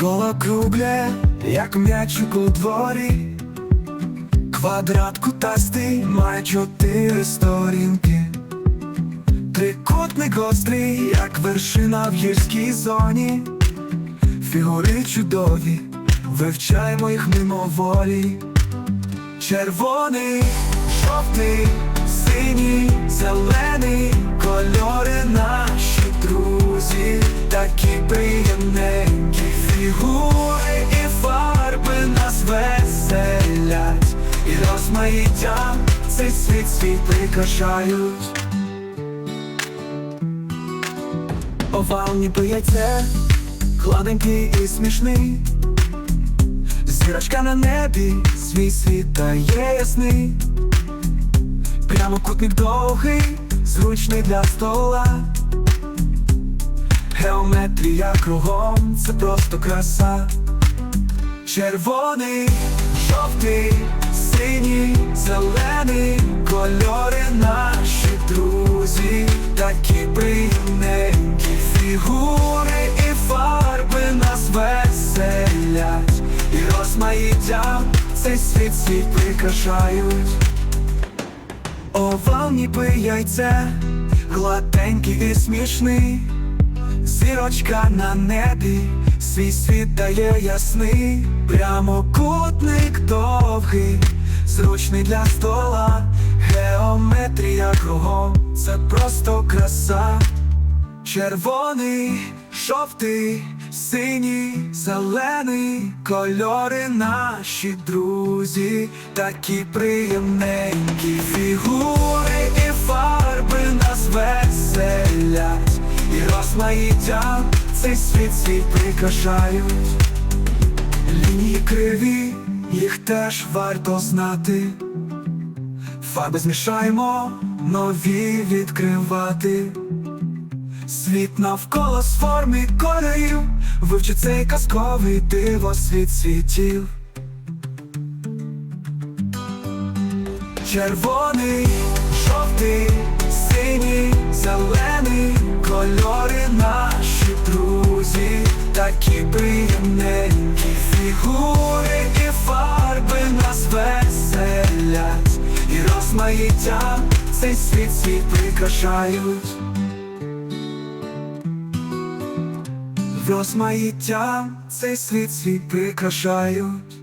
Коло кругле, як м'ячик у дворі, квадрат кутастий має чотири сторінки, трикутник гострий, як вершина в гірській зоні, фігури чудові, вивчаємо їх мимоволі. Червоний, жовтий, синій, зелений, кольори наші друзі, такі приємненькі фігури і фарби нас веселять, і розмаїттям цей світ світ прикрашають. Овал ніби яйце, гладенький і смішний. Зірочка на небі, свій світ дає ясний, прямокутник довгий, зручний для стола. Геометрія кругом, це просто краса. Червоний, жовтий, синій, зелений, кольори наші друзі, такі приємненькі фігури і фарби нас веселять, і розмаїттям цей світ світ прикрашають. Овал ніби яйце, гладенький і смішний, зірочка на небі, свій світ дає ясний, прямокутник довгий, зручний для стола, геометрія кругом, це просто краса. Червоний, жовтий, синій, зелений, кольори наші друзі, такі приємненькі фігури і фарби нас веселять, і розмаїттям цей світ світ прикрашають. Лінії криві, їх теж варто знати. Фарби змішаємо, нові відкривати. Світ навколо з форми кольорів, вивчи цей казковий диво світ світів. Червоний, жовтий, синій, зелений, кольори наші друзі, такі приємненькі фігури і фарби нас веселять, і розмаїттям цей світ світ прикрашають. Розмаїттям цей світ свій прикрашають.